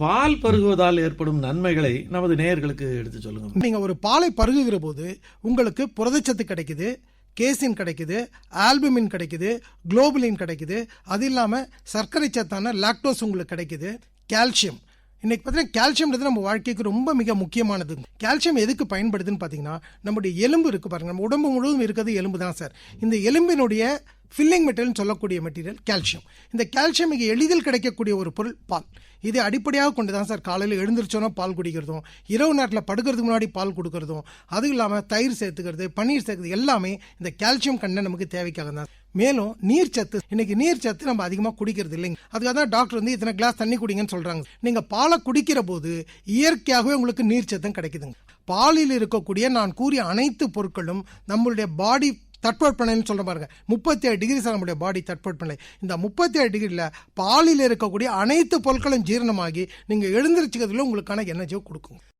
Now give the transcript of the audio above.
பால் பருகுவதால் ஏற்படும் நன்மைகளை நமது நேயர்களுக்கு எடுத்து சொல்லுங்க நீங்க ஒரு பாலை பருகுகிற போது உங்களுக்கு புரதச்சத்து கிடைக்குது கேசின் கிடைக்குது ஆல்புமின் கிடைக்குது குளோபுலின் கிடைக்குது. அது இல்லாமல் சர்க்கரை சத்தான லாக்டோஸ் உங்களுக்கு கிடைக்குது கால்சியம். இன்றைக்கி பார்த்தீங்கன்னா கால்சியம்ன்றது நம்ம வாழ்க்கைக்கு ரொம்ப மிக முக்கியமானது. கால்சியம் எதுக்கு பயன்படுதுன்னு பார்த்தீங்கன்னா நம்முடைய எலும்பு இருக்குது பாருங்கள் நம்ம உடம்பு முழுவதும் இருக்கிறது எலும்பு தான் சார். இந்த எலும்பினுடைய ஃபில்லிங் மெட்டீரியல் சொல்லக்கூடிய மெட்டீரியல் கால்சியம் இந்த கால்சியம் மிக எளிதில் கிடைக்கக்கூடிய ஒரு பொருள் பால். இது அடிப்படையாக கொண்டு தான் சார் காலையில் எழுந்திரிச்சோன்னா பால் குடிக்கிறதும் இரவு நேரத்தில் படுக்கிறதுக்கு முன்னாடி பால் கொடுக்கறதும் அதுவும் இல்லாமல் தயிர் சேர்த்துக்கிறது பன்னீர் சேர்க்குறது எல்லாமே இந்த கால்சியம் கண்ட நமக்கு தேவைக்காக தான். மேலும் நீர் சத்து இன்னைக்கு நீர் சத்து நம்ம அதிகமாக குடிக்கிறது இல்லைங்க. அதுக்காக தான் டாக்டர் வந்து இத்தனை கிளாஸ் தண்ணி குடிங்கன்னு சொல்கிறாங்க நீங்கள் பாலை குடிக்கிற போது இயற்கையாகவே உங்களுக்கு நீர் சத்தம் கிடைக்குதுங்க. பாலில் இருக்கக்கூடிய நான் கூறிய அனைத்து பொருட்களும் நம்மளுடைய பாடி தட்பவெப்பநிலைன்னு சொல்ற பாருங்க. முப்பத்தி ஏழு டிகிரி சார் நம்முடைய பாடி தட்பவெப்பநிலை இந்த முப்பத்தி ஏழு டிகிரியில் பாலில் இருக்கக்கூடிய அனைத்து பொருட்களும் ஜீரணமாகி நீங்கள் எழுந்திரிச்சிக்கிறதுல உங்களுக்கான எனர்ஜியை கொடுக்கும்.